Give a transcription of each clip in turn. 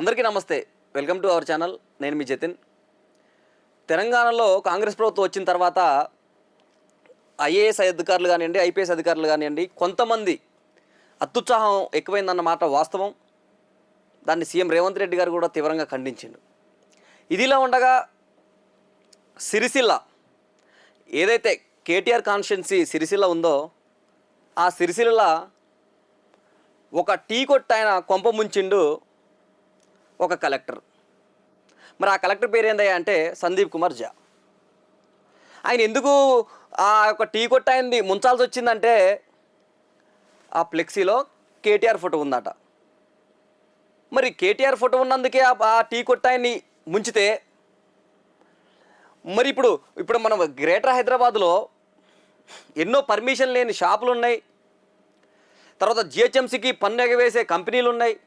అందరికీ నమస్తే. Welcome to our channel. నేను మీ జతిన్. తెలంగాణలో కాంగ్రెస్ ప్రభుత్వం వచ్చిన తర్వాత ఐఏఎస్ అధికారులు కానివ్వండి ఐపీఎస్ అధికారులు కానివ్వండి కొంతమంది అత్యుత్సాహం ఎక్కువైందన్నమాట వాస్తవం. దాన్ని సీఎం రేవంత్ రెడ్డి గారు కూడా తీవ్రంగా ఖండించిండు. ఇదిలా ఉండగా సిరిసిల్ల ఏదైతే కేటీఆర్ కాన్స్టిట్యున్సీ సిరిసిల్ల ఉందో ఆ సిరిసిల్ల ఒక టీ కొట్టు ఆయన కొంప ముంచిండు ఒక కలెక్టర్. మరి ఆ కలెక్టర్ పేరు ఏందయ్యా అంటే సందీప్ కుమార్ జా. ఆయన ఎందుకు ఆ యొక్క టీ కొట్టు ఆయనది ముంచాల్సి వచ్చిందంటే ఆ ఫ్లెక్సీలో కేటీఆర్ ఫోటో ఉందట. మరి కేటీఆర్ ఫోటో ఉన్నందుకే ఆ- టీ కొట్టు ముంచితే మరి ఇప్పుడు ఇప్పుడు మనం గ్రేటర్ హైదరాబాద్లో ఎన్నో పర్మిషన్ లేని షాపులు ఉన్నాయి తర్వాత జిహెచ్ఎంసీకి పన్ను ఎగవేసే కంపెనీలు ఉన్నాయి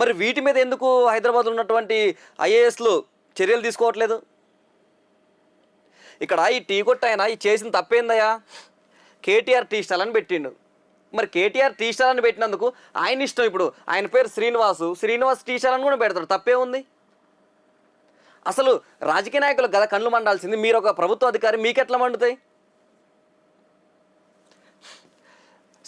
మరి వీటి మీద ఎందుకు హైదరాబాద్లో ఉన్నటువంటి ఐఏఎస్లు చర్యలు తీసుకోవట్లేదు? ఇక్కడ ఈ టీ కొట్ట ఆయన ఈ చేసిన తప్పేందయ్యా? కేటీఆర్ టీ స్టాల్ అని పెట్టిండు. మరి కేటీఆర్ టీ స్టాల్ అని పెట్టినందుకు ఆయన ఇష్టం ఇప్పుడు. ఆయన పేరు శ్రీనివాసు. శ్రీనివాస్ టీ స్టాల్ అని కూడా పెడతాడు. తప్పే ఉంది అసలు రాజకీయ నాయకులు గద కళ్ళు మండాల్సింది. మీరు ఒక ప్రభుత్వ అధికారి మీకెట్లా మండుతాయి?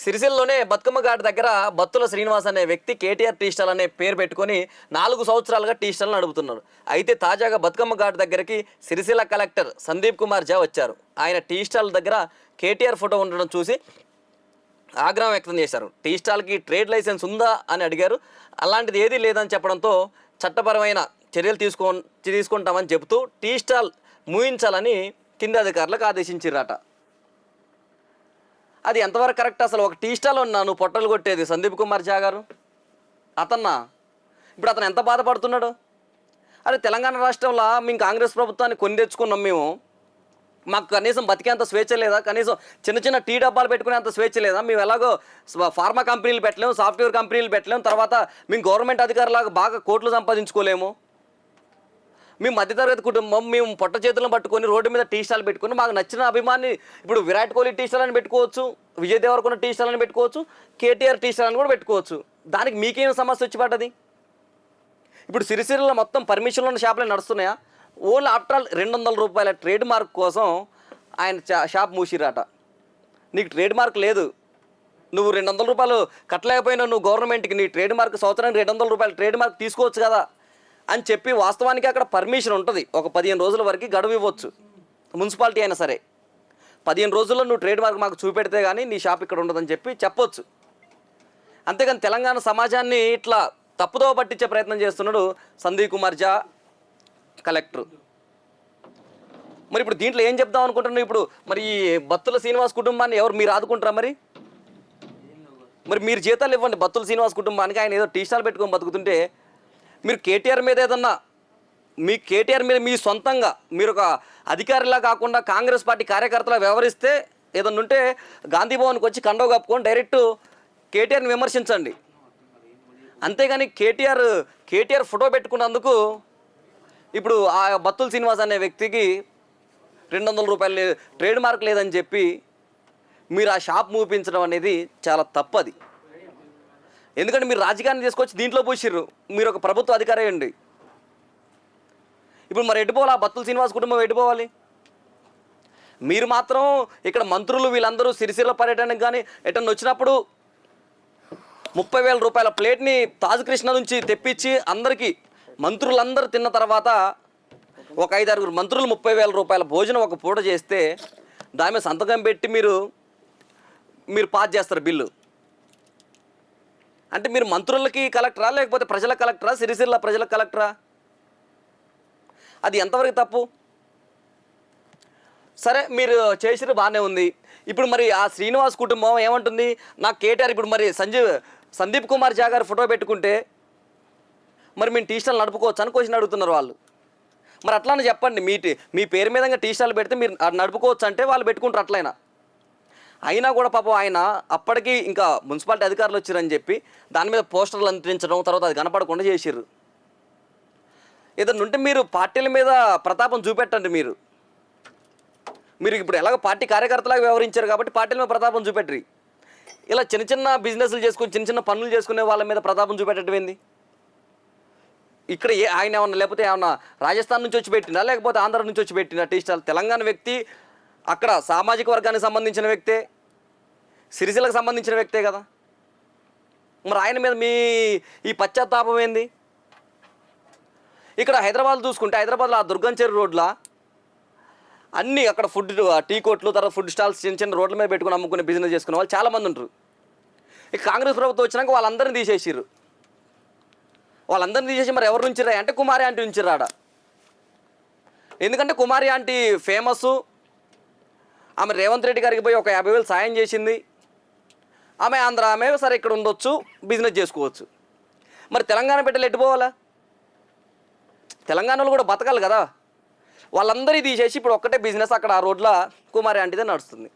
సిరిసిల్లోనే బతుకమ్మ ఘాట్ దగ్గర బత్తుల శ్రీనివాస్ అనే వ్యక్తి కేటీఆర్ టీ స్టాల్ అనే పేరు పెట్టుకొని నాలుగు సంవత్సరాలుగా టీ స్టాల్ నడుపుతున్నారు. అయితే తాజాగా బతుకమ్మ ఘాట్ దగ్గరికి సిరిసిల్ల కలెక్టర్ సందీప్ కుమార్ జా వచ్చారు. ఆయన టీ స్టాల్ దగ్గర కేటీఆర్ ఫోటో ఉండడం చూసి ఆగ్రహం వ్యక్తం చేశారు. టీ స్టాల్కి ట్రేడ్ లైసెన్స్ ఉందా అని అడిగారు. అలాంటిది ఏదీ లేదని చెప్పడంతో చట్టపరమైన చర్యలు తీసుకో తీసుకుంటామని చెబుతూ టీ స్టాల్ మూయించాలని కింది అధికారులకు ఆదేశించారట అది ఎంతవరకు కరెక్ట్? అసలు ఒక టీ స్టాల్ ఉన్నా నువ్వు పొట్టలు కొట్టేది సందీప్ కుమార్ జా గారు? అతన్నా? ఇప్పుడు అతను ఎంత బాధపడుతున్నాడు? అరే తెలంగాణ రాష్ట్రంలో మేము కాంగ్రెస్ ప్రభుత్వాన్ని కొని తెచ్చుకున్నాం మేము. మాకు కనీసం బతికేంత స్వేచ్ఛ లేదా? కనీసం చిన్న చిన్న టీ డబ్బాలు పెట్టుకునేంత స్వేచ్ఛ లేదా? మేము ఎలాగో ఫార్మా కంపెనీలు పెట్టలేము సాఫ్ట్వేర్ కంపెనీలు పెట్టలేము తర్వాత మేము గవర్నమెంట్ అధికారులాగా బాగా కోట్లు సంపాదించుకోలేము. మేము మధ్యతరగతి కుటుంబం మేము పొట్ట చేతులను పట్టుకొని రోడ్డు మీద టీ స్టాల్ పెట్టుకొని మాకు నచ్చిన అభిమాని ఇప్పుడు విరాట్ కోహ్లీ టీ స్టాల్ అని పెట్టుకోవచ్చు విజయ్ దేవరకొండ టీ స్టాల్ అని పెట్టుకోవచ్చు కేటీఆర్ టీ స్టాల్ అని కూడా పెట్టుకోవచ్చు. దానికి మీకేం సమస్య వచ్చి పడ్డది? ఇప్పుడు సిరిసిరిలో మొత్తం పర్మిషన్లో ఉన్న షాపులు నడుస్తున్నాయా? ఓన్లీ ఆఫ్టర్ ఆల్ రెండు వందల రూపాయల ట్రేడ్ మార్క్ కోసం ఆయన చా- షాప్ మూసిరాట నీకు ట్రేడ్ మార్క్ లేదు. నువ్వు రెండు వందల రూపాయలు కట్టలేకపోయినా నువ్వు గవర్నమెంట్కి నీ ట్రేడ్ మార్క్ సంవత్సరానికి రెండు వందల రూపాయలు ట్రేడ్ మార్క్ తీసుకోవచ్చు కదా. అని చెప్పి వాస్తవానికి అక్కడ పర్మిషన్ ఉంటుంది. ఒక పదిహేను రోజుల వరకు గడువు ఇవ్వచ్చు. మున్సిపాలిటీ అయినా సరే. పదిహేను రోజుల్లో నువ్వు ట్రేడ్ మార్క్ మాకు చూపెడితే కానీ నీ షాప్ ఇక్కడ ఉండదని చెప్పి చెప్పొచ్చు. అంతేకాని తెలంగాణ సమాజాన్ని ఇట్లా తప్పుదోవ పట్టించే ప్రయత్నం చేస్తున్నాడు సందీప్ కుమార్ జా కలెక్టర్. మరి ఇప్పుడు దీంట్లో ఏం చెప్దాం అనుకుంటున్నావు ఇప్పుడు? మరి ఈ బత్తుల శ్రీనివాస్ కుటుంబాన్ని ఎవరు మీరు ఆదుకుంటారా మరి? మరి మీరు జీతాలు ఇవ్వండి బత్తుల శ్రీనివాస్ కుటుంబానికి. ఆయన ఏదో టీ స్టాల్ పెట్టుకొని బతుకుతుంటే మీరు కేటీఆర్ మీద ఏదన్నా మీ కేటీఆర్ మీద మీ సొంతంగా మీరు ఒక అధికారిలా కాకుండా కాంగ్రెస్ పార్టీ కార్యకర్తలా వ్యవహరిస్తే ఏదన్నా ఉంటే గాంధీ భవన్కి వచ్చి కండవ కప్పుకొని డైరెక్ట్ కేటీఆర్ని విమర్శించండి. అంతేగాని కేటీఆర్ కేటీఆర్ ఫోటో పెట్టుకున్నందుకు ఇప్పుడు ఆ బత్తుల శ్రీనివాస్ అనే వ్యక్తికి రెండు వందల రూపాయలు ట్రేడ్ మార్క్ లేదని చెప్పి మీరు ఆ షాప్ మూపించడం అనేది చాలా తప్పది. ఎందుకంటే మీరు రాజకీయాన్ని తీసుకొచ్చి దీంట్లో పోసిర్రు. మీరు ఒక ప్రభుత్వ అధికారి అండి ఇప్పుడు మరి ఎటుపోవాలి ఆ బత్తుల శ్రీనివాస్ కుటుంబం ఎటుపోవాలి మీరు మాత్రం ఇక్కడ మంత్రులు వీళ్ళందరూ సిరిసిల్ల పర్యటనకు కానీ ఎటన్నా వచ్చినప్పుడు ముప్పై వేల రూపాయల ప్లేట్ని తాజ్ కృష్ణ నుంచి తెప్పించి అందరికీ మంత్రులందరూ తిన్న తర్వాత ఒక ఐదారుగురు మంత్రులు ముప్పై వేల రూపాయల భోజనం ఒక పూట చేస్తే దాని మీద సంతకం పెట్టి మీరు మీరు పాస్ చేస్తారు బిల్లు. అంటే మీరు మంత్రులకి కలెక్టరా లేకపోతే ప్రజల కలెక్టరా సిరిసిల్ల ప్రజల కలెక్టరా? అది ఎంతవరకు తప్పు? సరే మీరు చేసిన బాగానే ఉంది. ఇప్పుడు మరి ఆ శ్రీనివాస్ కుటుంబం ఏమంటుంది? నాకు కేటీఆర్ ఇప్పుడు మరి సంజీవ్ సందీప్ కుమార్ జా గారు ఫోటో పెట్టుకుంటే మరి మేము టీ స్టాల్ నడుపుకోవచ్చు అని క్వశ్చన్ అడుగుతున్నారు వాళ్ళు. మరి అట్లానే చెప్పండి మీ మీ పేరు మీద టీ స్టాల్ పెడితే మీరు అది నడుపుకోవచ్చు అంటే వాళ్ళు పెట్టుకుంటారు అట్లయినా. అయినా కూడా పాపం ఆయన అప్పటికి ఇంకా మున్సిపాలిటీ అధికారులు వచ్చారని చెప్పి దాని మీద పోస్టర్లు అంటించడం తర్వాత అది కనపడకుండా చేసిర్రు. ఏదన్నా ఉంటే మీరు పార్టీల మీద ప్రతాపం చూపెట్టండి మీరు. మీరు ఇప్పుడు ఎలాగో పార్టీ కార్యకర్తలాగా వ్యవహరించారు కాబట్టి పార్టీల మీద ప్రతాపం చూపెట్టరు. ఇలా చిన్న చిన్న బిజినెస్లు చేసుకుని చిన్న చిన్న పనులు చేసుకునే వాళ్ళ మీద ప్రతాపం చూపెట్టడం ఏంది? ఇక్కడ ఏ ఆయన ఏమన్నా లేకపోతే ఏమన్నా రాజస్థాన్ నుంచి వచ్చి పెట్టినా లేకపోతే ఆంధ్ర నుంచి వచ్చి పెట్టినా టీ స్టాల్ తెలంగాణ వ్యక్తి అక్కడ సామాజిక వర్గానికి సంబంధించిన వ్యక్తే సిరిసిలకు సంబంధించిన వ్యక్తే కదా. మరి ఆయన మీద మీ ఈ పశ్చాత్తాపం ఏంది? ఇక్కడ హైదరాబాద్ చూసుకుంటే హైదరాబాద్లో ఆ దుర్గంచేరు రోడ్ల అన్నీ అక్కడ ఫుడ్ టీ కోట్లు తర్వాత ఫుడ్ స్టాల్స్ చిన్న చిన్న రోడ్ల మీద పెట్టుకుని అమ్ముకునే బిజినెస్ చేసుకునే వాళ్ళు చాలామంది ఉంటారు. ఇక కాంగ్రెస్ ప్రభుత్వం వచ్చినాక వాళ్ళందరినీ తీసేసిర్రు. వాళ్ళందరినీ తీసేసి మరి ఎవరు నుంచిరా అంటే కుమారి ఆంటీ ఉంచిర్రు రాడా? ఎందుకంటే కుమారి ఆంటీ ఫేమస్ ఆమె రేవంత్ రెడ్డి గారికి పోయి ఒక యాభై వేలు సాయం చేసింది. ఆమె ఆంధ్ర ఆమె సరే ఇక్కడ ఉండొచ్చు బిజినెస్ చేసుకోవచ్చు. మరి తెలంగాణ బిడ్డలు ఎటు పోవాలా? తెలంగాణలో కూడా బతకాలి కదా. వాళ్ళందరి తీసేసి ఇప్పుడు ఒక్కటే బిజినెస్ అక్కడ ఆ రోడ్ల కుమారి ఆంటీదే నడుస్తుంది.